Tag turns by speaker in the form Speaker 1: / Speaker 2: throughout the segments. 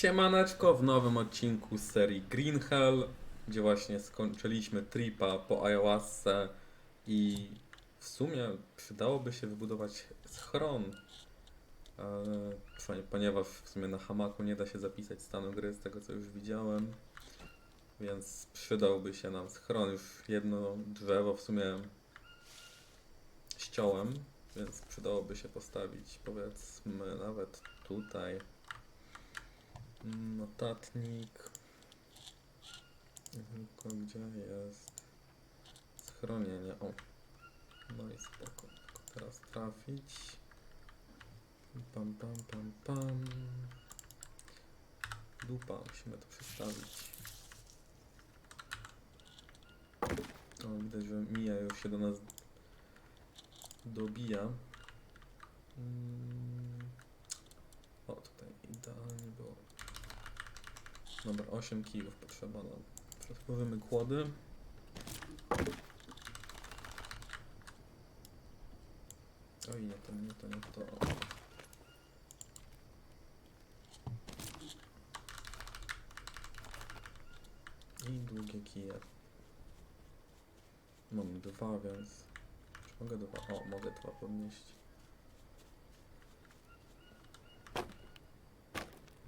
Speaker 1: Siemaneczko w nowym odcinku z serii Green Hell, gdzie właśnie skończyliśmy tripa po ayahuasce i w sumie przydałoby się wybudować schron, przynajmniej- ponieważ w sumie na hamaku nie da się zapisać stanu gry z tego co już widziałem, więc przydałby się nam schron. Już jedno drzewo w sumie ściąłem, więc przydałoby się postawić powiedzmy nawet tutaj. Notatnik. Tylko gdzie jest schronienie? O. No i spoko. Tylko teraz trafić. Pam, pam, pam, pam. Dupa, musimy to przestawić. O, widać, że Mija już się do nas dobija. Mm. O, tutaj idealnie było. Dobra, 8 kijów potrzeba nam. Przetworzymy kłody. Oj, nie to, nie to, nie to. I długie kije. Mam dwa, więc... Czy mogę dwa? O, mogę dwa podnieść.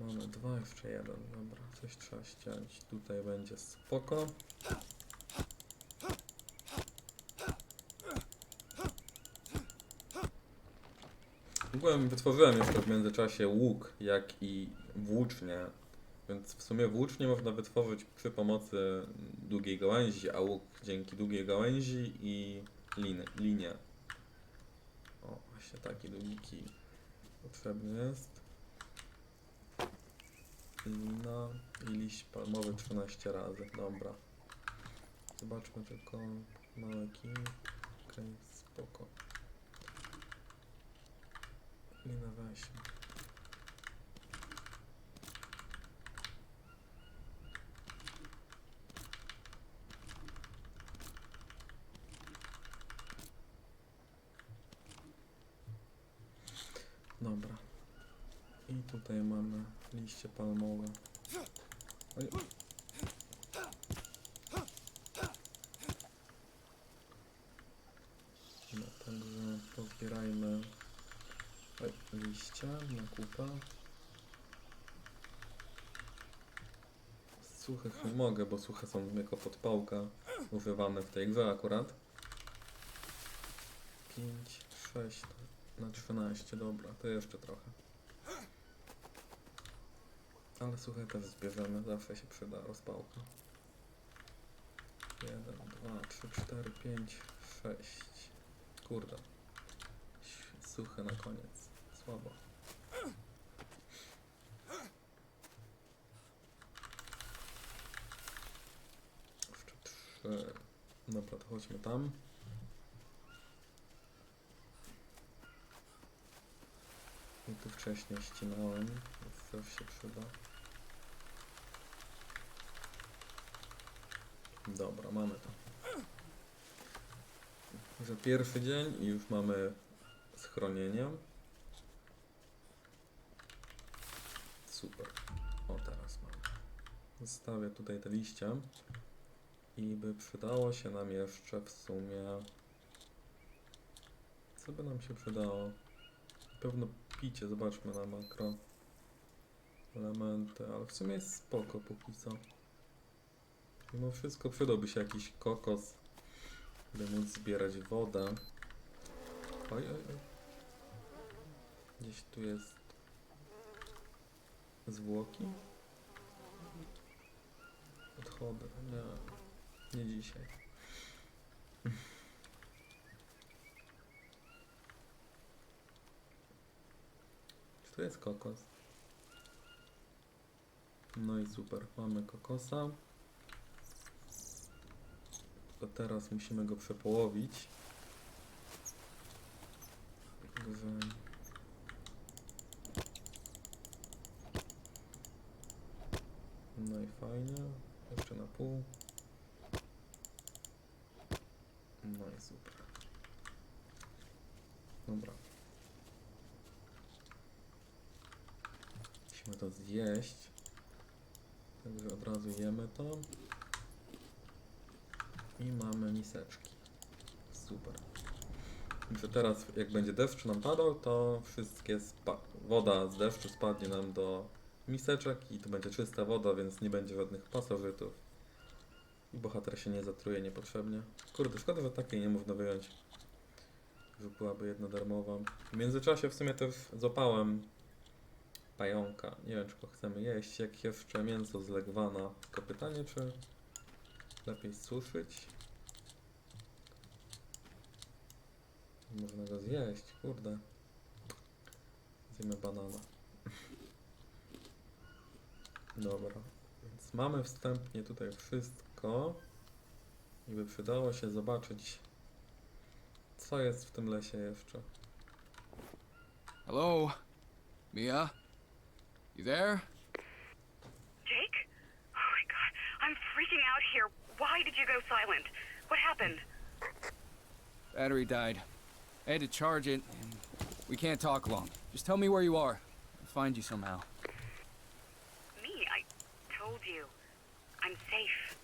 Speaker 1: Mamy dwa, jeszcze jeden. Dobra, coś trzeba ściąć. Tutaj będzie spoko. W ogóle wytworzyłem jeszcze w międzyczasie łuk, jak i włócznie. Więc w sumie włócznie można wytworzyć przy pomocy długiej gałęzi, a łuk dzięki długiej gałęzi i liny, linie. O, właśnie taki długi kij potrzebny jest. Lina i liść palmowy 13 razy. Dobra. Zobaczmy tylko małe kij. Okej, spoko. Lina. Dobra. I tutaj mamy liście palmowe. Oj. No, także pozbierajmy oj, liście na kupę. Suchych nie mogę, bo suche są jako podpałka używane w tej grze akurat. 5, 6 na 13, dobra, to jeszcze trochę. Ale suche też zbierzemy, zawsze się przyda rozpałka. 1, 2, 3, 4, 5, 6. Kurde. Suche na koniec. Słabo. Jeszcze 3. Dobra, to chodźmy tam. I tu wcześniej ścinałem, więc też się przyda. Dobra, mamy to. Że pierwszy dzień i już mamy schronienie. Super. O, teraz mamy. Zostawię tutaj te liście. I by przydało się nam jeszcze w sumie... Co by nam się przydało? Na pewno picie, zobaczmy na makro. Elementy, ale w sumie jest spoko póki co. Mimo wszystko przydałby się jakiś kokos, by móc zbierać wodę. Oj, oj, oj. Gdzieś tu jest zwłoki? Odchody, nie, nie dzisiaj. Czy to jest kokos? No i super, mamy kokosa. To teraz musimy go przepołowić. Także... No i fajnie. Jeszcze na pół. No i super. Dobra. Musimy to zjeść. razu jemy to. I mamy miseczki. Super. Że teraz jak będzie deszcz nam padał, to wszystkie woda z deszczu spadnie nam do miseczek i to będzie czysta woda, więc nie będzie żadnych pasożytów. I bohater się nie zatruje niepotrzebnie. Kurde, szkoda, że takiej nie można wyjąć. Że byłaby jedna darmowa. W międzyczasie w sumie też złapałem pająka. Nie wiem, czy go chcemy jeść. Jak jeszcze mięso z legwana. Tylko pytanie, czy lepiej suszyć? Można go zjeść, kurde. Zjemy banana. Dobra, więc mamy wstępnie tutaj wszystko. I by przydało się zobaczyć, co jest w tym lesie jeszcze.
Speaker 2: Hello? Mia? You there?
Speaker 3: Go silent? What happened?
Speaker 2: Battery died. I had to charge it, and we can't talk long. Just tell me where you are. I'll find you somehow.
Speaker 3: Me, I told you. I'm safe.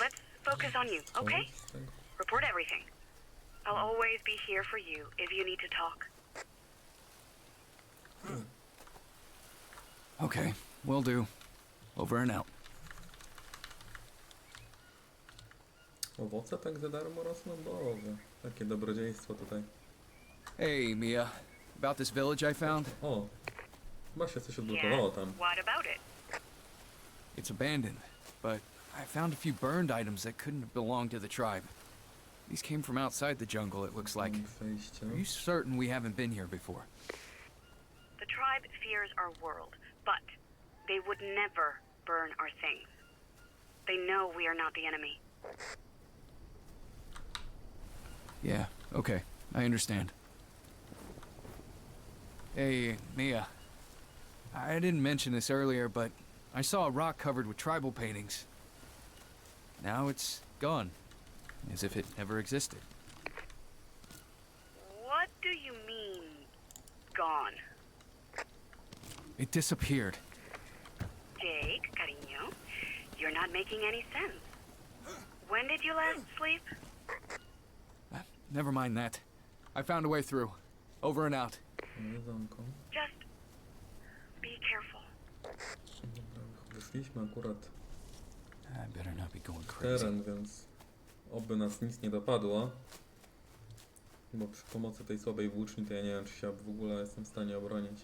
Speaker 3: Let's focus on you, okay?
Speaker 1: Co z tego?
Speaker 3: Report everything. I'll always be here for you if you need to talk.
Speaker 2: Okay, will do. Over and out.
Speaker 1: Owoce tak za darmo rosną? Boże, takie dobrodziejstwo tutaj.
Speaker 2: Hey, Mia. About this village I found?
Speaker 1: O, chyba się coś odblokowało tam.
Speaker 3: What about it?
Speaker 2: It's abandoned, but I found a few burned items that couldn't have belonged to the tribe. These came from outside the jungle, it looks like.
Speaker 1: Mam przejście.
Speaker 2: Are you certain we haven't been here before?
Speaker 3: The tribe fears our world, but they would never burn our things. They know we are not the enemy.
Speaker 2: Yeah, okay. I understand. Hey, Mia. I didn't mention this earlier, but I saw a rock covered with tribal paintings. Now it's gone. As if it never existed.
Speaker 3: What do you mean, gone?
Speaker 2: It disappeared.
Speaker 3: Jake, cariño, you're not making any sense. When did you last sleep?
Speaker 2: Never mind that. I found a way through. Over and out.
Speaker 1: Jedzonko.
Speaker 3: Just be careful.
Speaker 1: Dobra, wyszliśmy akurat
Speaker 2: I better not be going
Speaker 1: w
Speaker 2: crazy.
Speaker 1: teren, więc oby nas nic nie dopadło. Bo przy pomocy tej słabej włóczni to ja nie wiem, czy się w ogóle jestem w stanie obronić.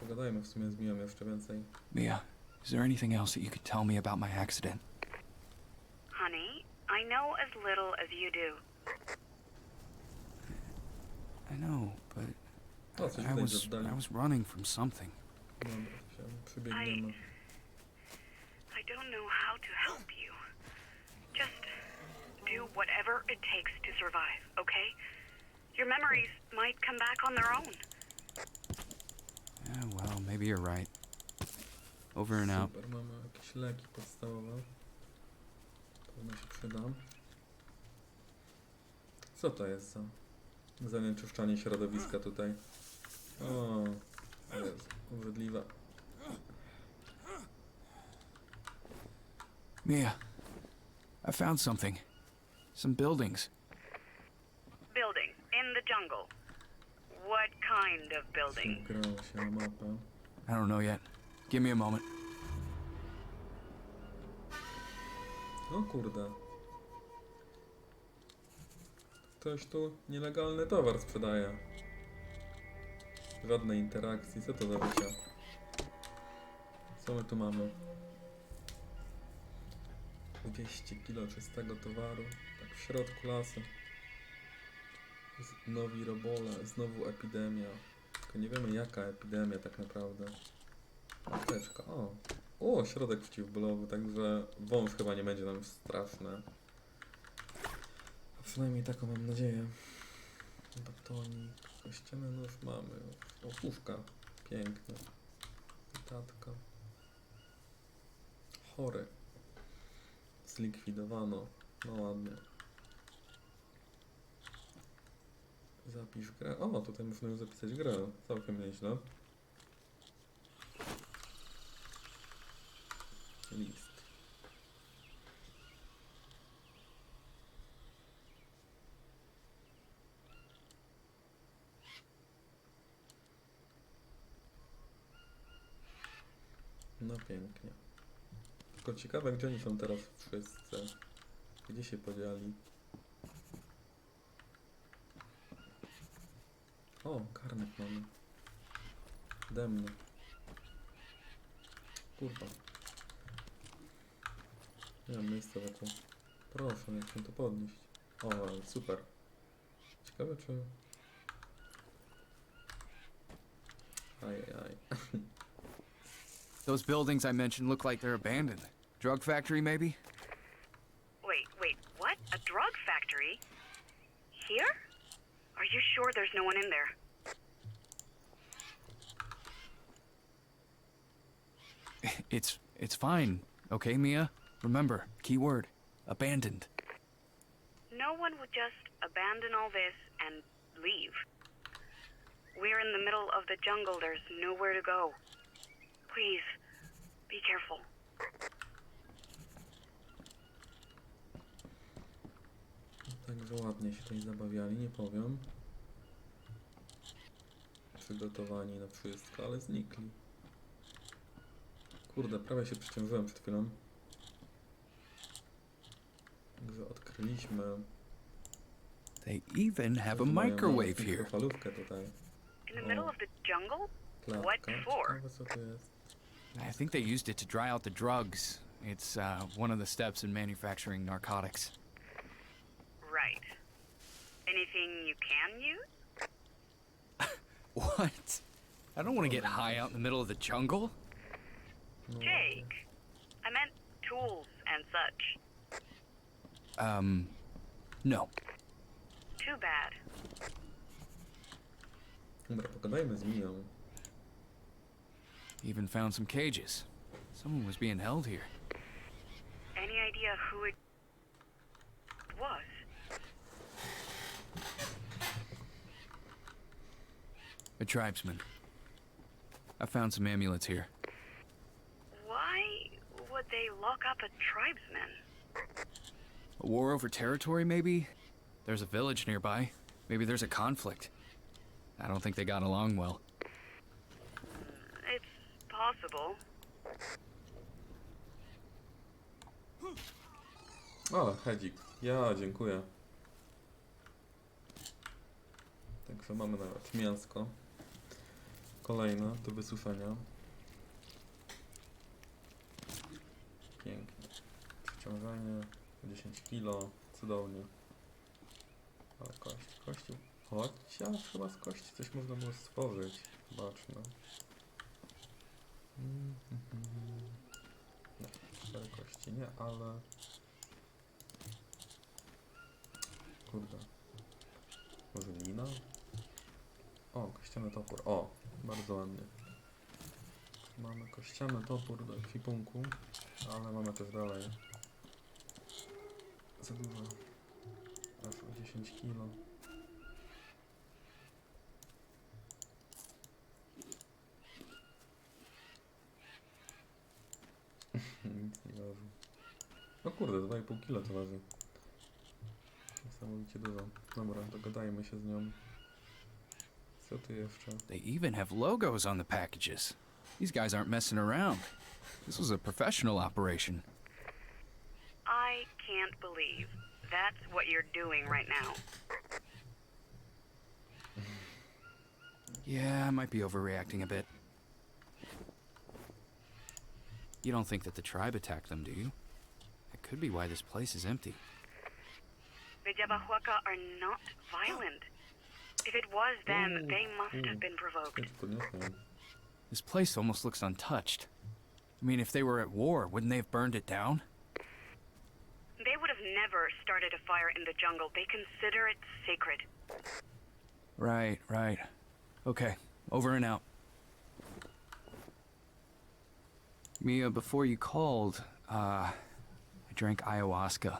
Speaker 1: Pogadajmy w sumie z Miją jeszcze więcej.
Speaker 2: Mia, is there anything else that you could tell me about my accident?
Speaker 3: Honey, I know as little as you do.
Speaker 1: O, coś
Speaker 2: I
Speaker 1: tutaj
Speaker 2: was
Speaker 1: zaddali.
Speaker 2: I was running from something.
Speaker 1: Dobra, się przybiegniemy.
Speaker 3: I don't know how to help you. Just do whatever it takes to survive, okay? Your memories might come back on their own.
Speaker 2: Yeah, well, maybe you're right. Over and out.
Speaker 1: Super, mamy jakieś leki podstawowe. Pewno się przydam. Co to jest za zanieczyszczanie środowiska tutaj? O, jest obrzydliwe.
Speaker 2: Mia, I found something. Some buildings.
Speaker 3: Building in the jungle. What kind of building?
Speaker 1: Grało się na mapę.
Speaker 2: I don't know yet. Give me a moment.
Speaker 1: O kurde. Ktoś tu nielegalny towar sprzedaje. Żadnej interakcji, co to za bycia? Co my tu mamy? 200 kilo czystego towaru, tak w środku lasu. Nowi robole, znowu epidemia. Tylko nie wiemy jaka epidemia tak naprawdę. Apteczka, o. O, środek przeciwbólowy, także wąż chyba nie będzie nam straszny. A przynajmniej taką mam nadzieję. Batonik, kościany nóż mamy już. O, puszka. Piękne. Tatka. Chory. Zlikwidowano. No ładnie. Zapisz grę. O, tutaj można już zapisać grę. Całkiem nieźle. list. No pięknie. Tylko ciekawe, gdzie oni są teraz wszyscy. Gdzie się podzieli? O, karnek mamy. Demny. Kurwa. Nie mam miejsca wokół. Proszę, jak się to podnieść. O, super. Ciekawe czy... Ajajaj.
Speaker 2: Those buildings I mentioned look like they're abandoned. Drug factory, maybe?
Speaker 3: Wait, wait, what? A drug factory? Here? Are you sure there's no one in there?
Speaker 2: It's it's fine. Okay, Mia? Remember, key word. Abandoned.
Speaker 3: No one would just abandon all this and leave. We're in the middle of the jungle. There's nowhere to go. Please, be careful.
Speaker 1: Także ładnie się tutaj zabawiali, nie powiem. Przygotowani na wszystko, ale znikli. Kurde, prawie się przyciążyłem przed chwilą. Także odkryliśmy
Speaker 2: They even have a microwave here.
Speaker 1: Falówkę tutaj.
Speaker 3: In the middle of the jungle? What for?
Speaker 1: Co to jest.
Speaker 2: I think they used it to dry out the drugs. It's uh, one of the steps in manufacturing narcotics.
Speaker 3: Right. Anything you can use?
Speaker 2: What? I don't want to get high out in the middle of the jungle.
Speaker 1: No,
Speaker 3: Jake, I meant tools and such.
Speaker 2: Um, no.
Speaker 3: Too bad.
Speaker 1: Dobra, pogadajmy z Miją.
Speaker 2: Even found some cages. Someone was being held here.
Speaker 3: Any idea who it was?
Speaker 2: A tribesman. I found some amulets here.
Speaker 3: Why would they lock up a tribesman?
Speaker 2: A war over territory, maybe? There's a village nearby. Maybe there's a conflict. I don't think they got along well.
Speaker 3: Possible.
Speaker 1: O, hedzik. Ja, dziękuję. Także mamy nawet mięsko. Kolejne do wysuszenia. Pięknie. Przeciążenie 10 kg. Cudownie. Kość, kości. Chociaż chyba z kości coś można było stworzyć. Zobaczmy. Mm, mhm. Nie, ale Kurde. Może lina? O, kościany topór. O, bardzo ładnie. Mamy kościany topór do ekwipunku, ale mamy też dalej. Za dużo. Aż o 10 kilo. Nic nie waży. O kurde, 2,5 kilo to waży. Niesamowicie dużo. Dobra, dogadajmy się z nią. Co tu jeszcze?
Speaker 2: They even have logos on the packages. These guys aren't messing around. This was a professional operation.
Speaker 3: I can't believe that's what you're doing right now.
Speaker 2: Yeah, I might be overreacting a bit. You don't think that the tribe attacked them, do you? That could be why this place is empty.
Speaker 3: The Jabahuaca are not violent. If it was them,
Speaker 1: Ooh,
Speaker 3: they must
Speaker 1: ooh.
Speaker 3: have been provoked.
Speaker 2: This place almost looks untouched. I mean, if they were at war, wouldn't they have burned it down?
Speaker 3: They would have never started a fire in the jungle. They consider it sacred.
Speaker 2: Right, right. Okay, over and out. Mia, before you called, uh, I drank ayahuasca.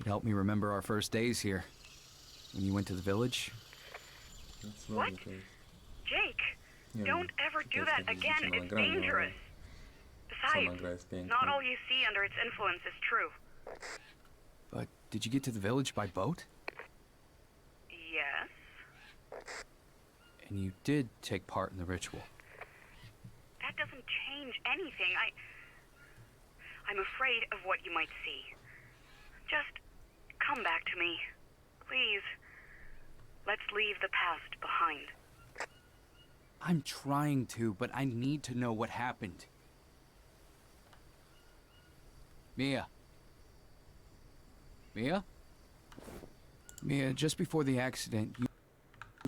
Speaker 2: It helped me remember our first days here. When you went to the village,
Speaker 1: No,
Speaker 3: What?
Speaker 1: cudownie to jest.
Speaker 3: Jake,
Speaker 1: Nie
Speaker 3: don't ever do that again. It's dangerous.
Speaker 1: Sama
Speaker 3: right. Not all you see under its influence is true.
Speaker 2: But did you get to the village by boat?
Speaker 3: Yes.
Speaker 2: And you did take part in the ritual.
Speaker 3: Change anything. I. I'm afraid of what you might see. Just come back to me. Please. Let's leave the past behind.
Speaker 2: I'm trying to, but I need to know what happened. Mia. Mia? Mia, just before the accident, you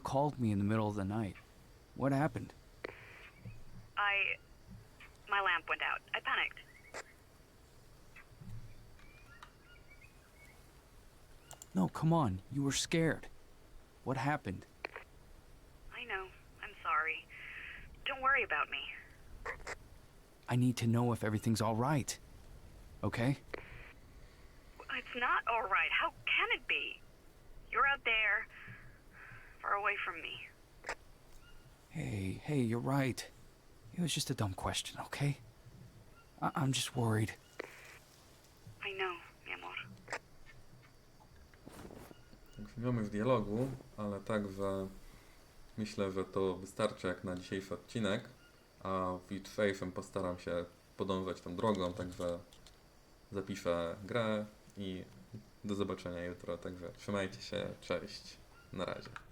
Speaker 2: called me in the middle of the night. What happened?
Speaker 3: I. My lamp went out. I panicked.
Speaker 2: No, come on. You were scared. What happened?
Speaker 3: I know. I'm sorry. Don't worry about me.
Speaker 2: I need to know if everything's all right. Okay?
Speaker 3: It's not alright. How can it be? You're out there, far away from me.
Speaker 2: Hey, hey, you're right. It was just a dumb question, okay? I- I'm just worried.
Speaker 3: I know,
Speaker 1: Wiemy w dialogu, ale także myślę, że to wystarczy jak na dzisiejszy odcinek, a w jutrzejszym postaram się podążać tą drogą, także zapiszę grę i do zobaczenia jutro, także trzymajcie się, cześć, na razie.